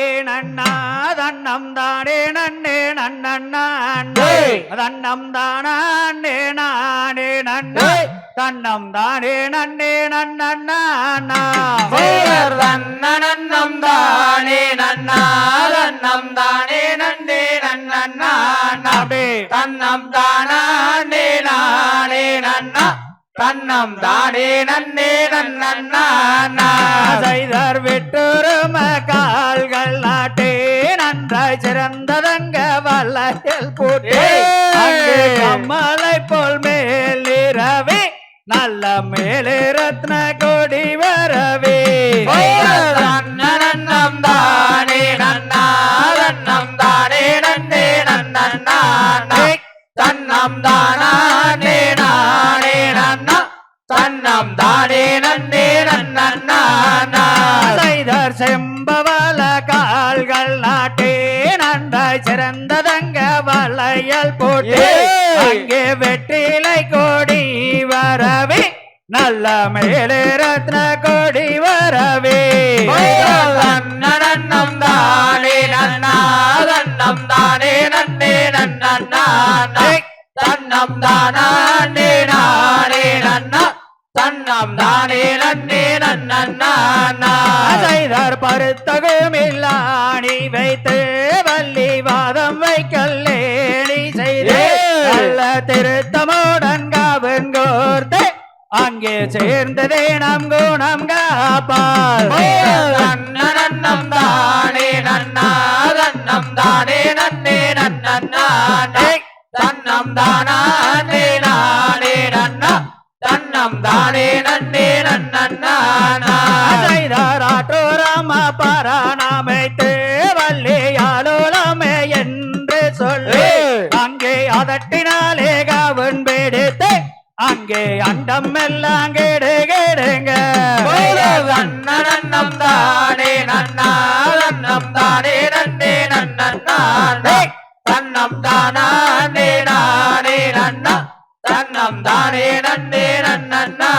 நானே நன்னா தன்னம் தானே நன்னே நன்னண்ணா. தன்னம் தானே நானே நன்னா. தன்னம் தானே நன்னே நன்னண்ணா சேரர் தன்னனம் தானே நன்னா. தன்னம் தானே நன்னே நன்னா அப்படி தன்னம் தானே நானே நன்னா. தன்னம் தானே நன்னே நன்னா செய்தர் நன்றாய் சிறந்ததங்க வல்லையில் போட்டே கம்மலை போல் மேல் இரவே நல்ல மேலே ரத்ன கொடி வரவே. தன்னனம் தானே நன்னா தன்னம் தானே நன்னே நன்னா. தன்னம் தானே போட்டே. அங்கே வெற்றிலை கொடி வரவே நல்ல மேலே ரத்ன கொடி வரவே. தன்னனம் தானே நன்னா தன்னம் தானே நன்னே நன்னா தன்னம் தானே நானே நன்னா தன்னம் தானே நன்னே நன்னா செய்தர் பருத்தகுமில்லாணி வைத்து ஏய். நல்ல திருத்தமுடன் அங்கே சேர்ந்ததே நம் குணம் காப்பால் நன்னம் தானே நன்னா தன்னம் தானே நன்னே நன்னே தன்னம் தானே நானே நன்னா தன்னம் தானே அதட்டினாலே கவன் பிடித்து அங்கே அண்டம் எல்லாம் கெடு கெடுங்க. தன்னனம் தானே நன்னா தன்னம் தானே நன்னே நன்னா தன்னம் தானே நானே நன்னா. தன்னம் தானே நன்னே நன்னா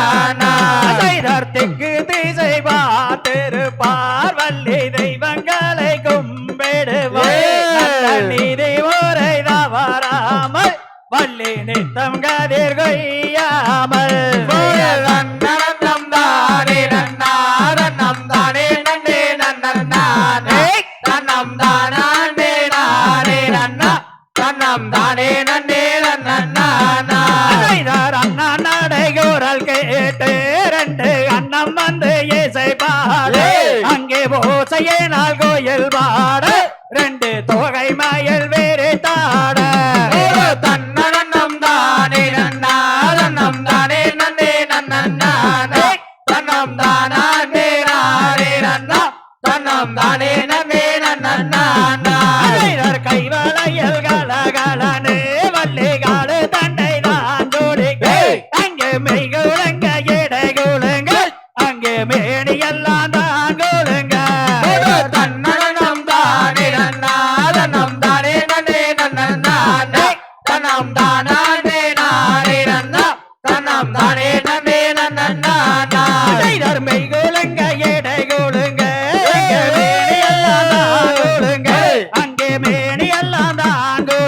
நித்தம் கதிர் கொய்யாமல். தன்னனம் தானே நன்னா தன்னம் தானே நன்னே நன்னா தன்னம் தானே நானே நன்னா. தன்னம் தானே நன்னே நன்னா செய்தார் அண்ணா நடைகுரல் கேட்டு ரெண்டு அண்ணம் வந்து இசை பாட. ஏய். அங்கே ஓசையே நாள் கோயில் பாட. ரெண்டு தொகை மயில் வேறு தாட. அங்கே மேனி எல்லாம் தான் குலங்க தன்னனம் தானே நன்னா தன்னம் தானே நன்னே. நன்னா தன்னம் தானே நானே நன்னா தன்னம் தானே நன்னே மெய்குலங்க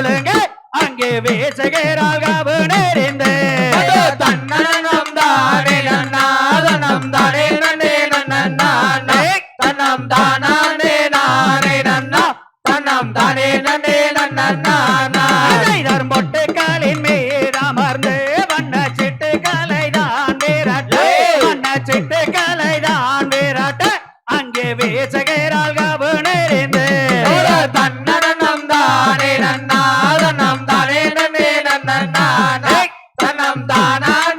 அங்கே அங்கே வேசகரால் அங்கே வீசகிறாள் கவு தானே நன்னா தானே நன்னே நன்னா தன்னம் தானே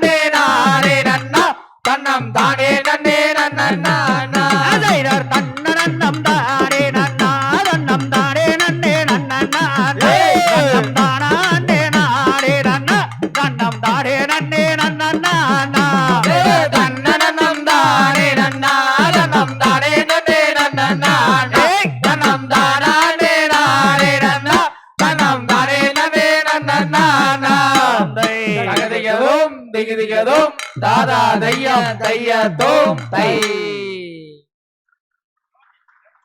தகதிகதும் திகிதிகதும் தாதா தையம் தையத்தோம் தை.